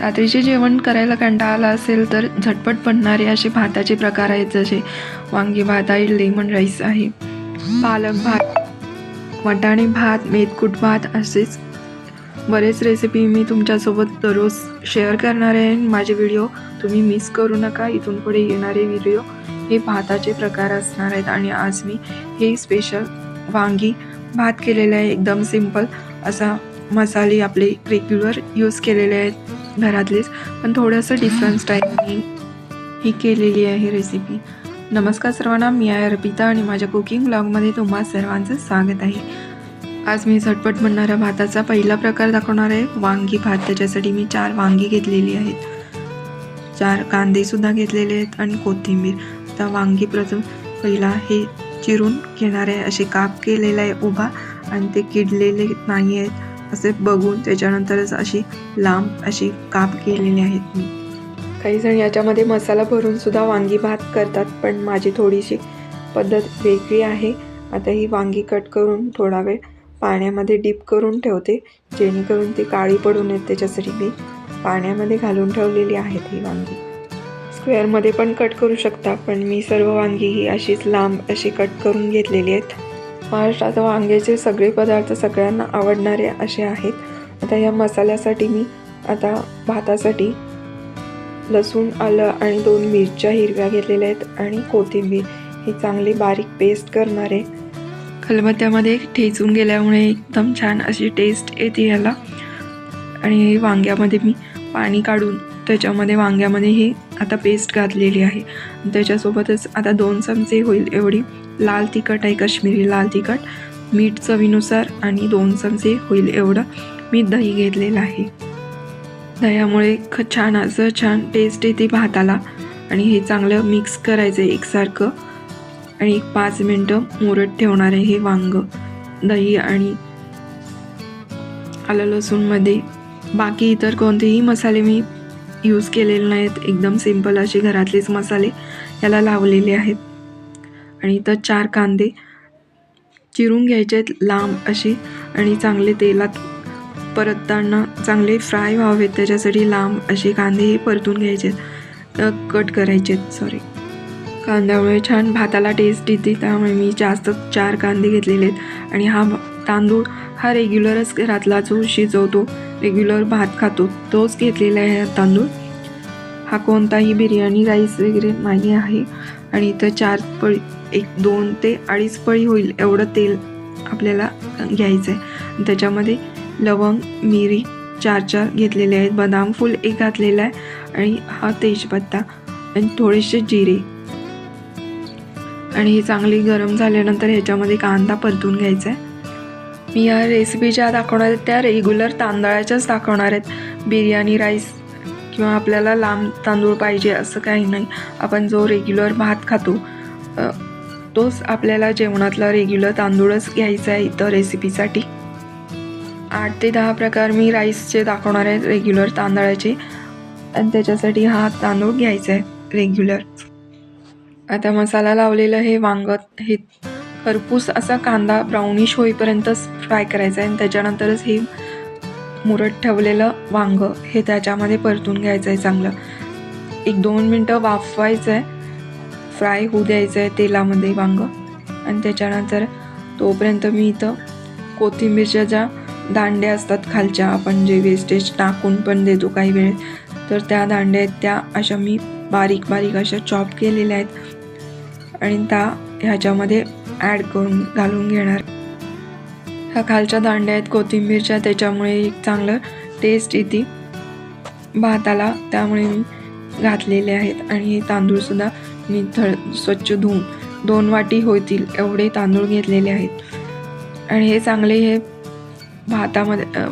रात्रीचे जेवण करायला कंटाळा असेल तर झटपट बनणारे असे भाताचे प्रकार आहेत जसे वांगी भात आहे लेमन राईस आहे. पालक भात वटाणे भात मेथकूट भात असेच. बरेच रेसिपी मी तुमच्यासोबत दररोज शेअर करणार आहे. माझे व्हिडिओ तुम्ही मिस करू नका. इथून पुढे येणारे व्हिडिओ हे भाताचे प्रकार असणार आहेत. आणि आज मी हे स्पेशल वांगी भात केलेलं आहे. एकदम सिंपल असा मसाले आपले रेग्युलर यूज केलेले आहेत. घरातलीच पण थोडंसं डिफरंट स्टाईलनी ही केलेली आहे रेसिपी नमस्कार सर्वांना मी आहे अर्पिता आणि माझ्या कुकिंग ब्लॉगमध्ये तुम्हा सर्वांचं स्वागत आहे. आज मी झटपट बनणाऱ्या भाताचा पहिला प्रकार दाखवणार आहे. वांगी भात त्याच्यासाठी मी चार वांगी घेतलेली आहेत. चार कांदेसुद्धा घेतलेले आहेत आणि कोथिंबीर. आता वांगी प्रथम पहिला हे चिरून घेणार आहे. असे काप केलेला आहे उभा आणि ते किडलेले नाही आहेत असे बघून त्याच्यानंतरच अशी लांब अशी काप केलेली आहेत मी. काही जण याच्यामध्ये मसाला भरून सुद्धा वांगी भात करतात पण माझी थोडीशी पद्धत वेगळी आहे. आता ही वांगी कट करून थोडा वेळ पाण्यामध्ये डीप करून ठेवते जेणेकरून ती काळी पडू नयेत त्याच्यासाठी मी पाण्यामध्ये घालून ठेवलेली आहेत ही वांगी. स्क्वेअरमध्ये पण कट करू शकता पण मी सर्व वांगी ही अशीच लांब अशी कट करून घेतलेली आहेत. महाराष्ट्रात वांग्याचे सगळे पदार्थ सगळ्यांना आवडणारे असे आहेत. आता या मसाल्यासाठी मी आता भातासाठी लसूण आलं आणि दोन मिरच्या हिरव्या घेतलेल्या आहेत आणि कोथिंबीर. ही चांगली बारीक पेस्ट करणार. आहे खलबत्त्यामध्ये ठेचून गेल्यामुळे एकदम छान अशी टेस्ट येते याला. आणि वांग्यामध्ये मी पाणी काढून त्याच्यामध्ये वांग्यामध्ये ही आता पेस्ट घातलेली आहे. त्याच्यासोबतच आता दोन चमचे होईल एवढी. लाल तिखट आहे कश्मीरी लाल तिखट. मीठ चवीनुसार आणि दोन चमचे होईल एवढं मी दही घेतलेलं आहे. दह्यामुळे ख छान असं छान टेस्ट येते भाताला. आणि हे चांगलं मिक्स करायचं आहे एकसारखं. आणि एक पाच मिनटं मुरत ठेवणार आहे हे वांग. दही आणि आलं लसूणमध्ये. बाकी इतर कोणतेही मसाले मी यूज केलेले नाहीत. एकदम सिंपल असे घरातलेच मसाले याला लावलेले आहेत. आणि इथं चार कांदे चिरून घ्यायचे आहेत लांब असे आणि चांगले तेलात परतताना चांगले फ्राय व्हावेत त्याच्यासाठी लांब असे कांदे हे परतून घ्यायचे आहेत. कट करायचे आहेत सॉरी कांद्यामुळे छान भाताला टेस्ट येते त्यामुळे मी जास्त चार कांदे घेतलेले आहेत. आणि हा तांदूळ हा रेग्युलरच घरातला जो शिजवतो रेग्युलर भात खातो तोच घेतलेला आहे तांदूळ. हा कोणताही बिर्याणी राईस वगैरे नाही आहे. आणि इथं चार पळी एक दोन ते अडीच पळी होईल एवढं तेल आपल्याला घ्यायचं आहे त्याच्यामध्ये लवंग मिरी चार चार घेतलेले आहेत. बदाम फूल एक घातलेला आहे आणि हा तेजपत्ता आणि थोडेसे जिरे. आणि हे चांगली गरम झाल्यानंतर ह्याच्यामध्ये कांदा परतून घ्यायचा आहे मी या रेसिपी ज्या दाखवणार आहेत त्या रेग्युलर तांदळाच्याच दाखवणार आहेत. बिर्याणी राईस किंवा आपल्याला लांब तांदूळ पाहिजे असं काही नाही. आपण जो रेग्युलर भात खातो तोच आपल्याला जेवणातला रेग्युलर तांदूळच घ्यायचा आहे इथं रेसिपीसाठी आठ ते दहा प्रकार मी राईसचे दाखवणार आहेत रेग्युलर तांदळाचे. आणि त्याच्यासाठी हा तांदूळ घ्यायचा आहे रेग्युलर आता मसाला लावलेलं हे वांगत हे खरपूस असा कांदा ब्राउनिश होईपर्यंतच फ्राय करायचा आहे. आणि त्याच्यानंतरच हे मुरट ठेवलेलं वांग हे त्याच्यामध्ये परतून घ्यायचं आहे चांगलं. एक दोन मिनटं वाफवायचं आहे. फ्राय होऊ द्यायचं आहे तेलामध्ये वांग. आणि त्याच्यानंतर तोपर्यंत मी इथं कोथिंबीरच्या ज्या दांड्या असतात खालच्या आपण जे वेस्टेज टाकून पण देतो काही वेळ तर त्या दांड्या आहेत त्या अशा मी बारीक बारीक अशा चॉप केलेल्या आहेत. आणि त्या ह्याच्यामध्ये ॲड करून घालून घेणार. ह्या खालच्या दांड्या आहेत कोथिंबीरच्या त्याच्यामुळे एक चांगलं टेस्ट येते. भाताला त्यामुळे मी घातलेले आहेत. आणि हे तांदूळसुद्धा मी स्वच्छ धुवून दोन वाटी होतील एवढे तांदूळ घेतलेले आहेत. आणि हे चांगले हे भातामध्ये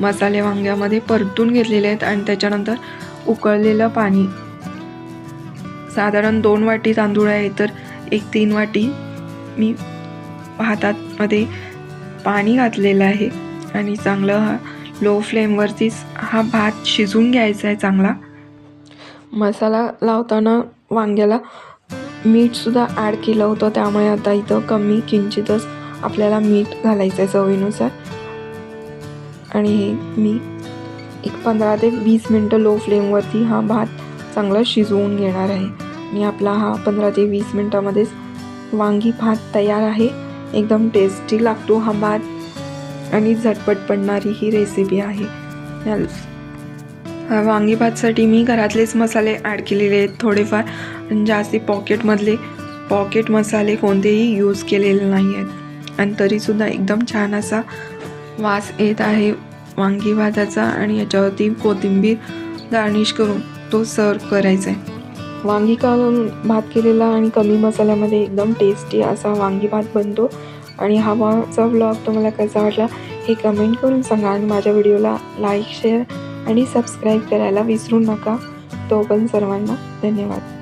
मसाले वांग्यामध्ये परतून घेतलेले आहेत आणि त्याच्यानंतर उकळलेलं पाणी. साधारण दोन वाटी तांदूळ आहे तर एक तीन वाटी मी भातामध्ये पाणी घातलेलं आहे. आणि चांगलं हा लो फ्लेमवरतीच हा भात शिजून घ्यायचा आहे चांगला. मसाला लावताना वांग्याला मीठसुद्धा ॲड केलं होतं. त्यामुळे आता इथं कमी किंचितच आपल्याला मीठ घालायचं आहे चवीनुसार. आणि हे मी एक पंधरा ते वीस मिनटं लो फ्लेमवरती हा भात चांगला शिजवून घेणार आहे. आणि आपला हा पंधरा ते वीस मिनटामध्येच वांगी भात तयार आहे. एकदम टेस्टी लागतो हा भात. आणि झटपट पडणारी ही रेसिपी आहे. या- वांगी भातसाठी मी घरातलेच मसाले ॲड केलेले आहेत. थोडेफार जास्ती पॉकेटमधले पॉकेट मसाले कोणतेही यूज केलेले नाही आहेत. आणि तरीसुद्धा एकदम छान असा वास येत आहे वांगी भाताचा आणि याच्यावरती कोथिंबीर गार्निश करून तो सर्व करायचा आहे. वांगी काढून भात केलेला आणि कमी मसाल्यामध्ये एकदम टेस्टी असा वांगी भात बनतो. आणि हा माझा ब्लॉग तुम्हाला कसा वाटला हे कमेंट करून सांगा आणि माझ्या व्हिडिओला लाईक शेअर आणि सबस्क्राईब करायला विसरू नका. तो पण सर्वांना धन्यवाद.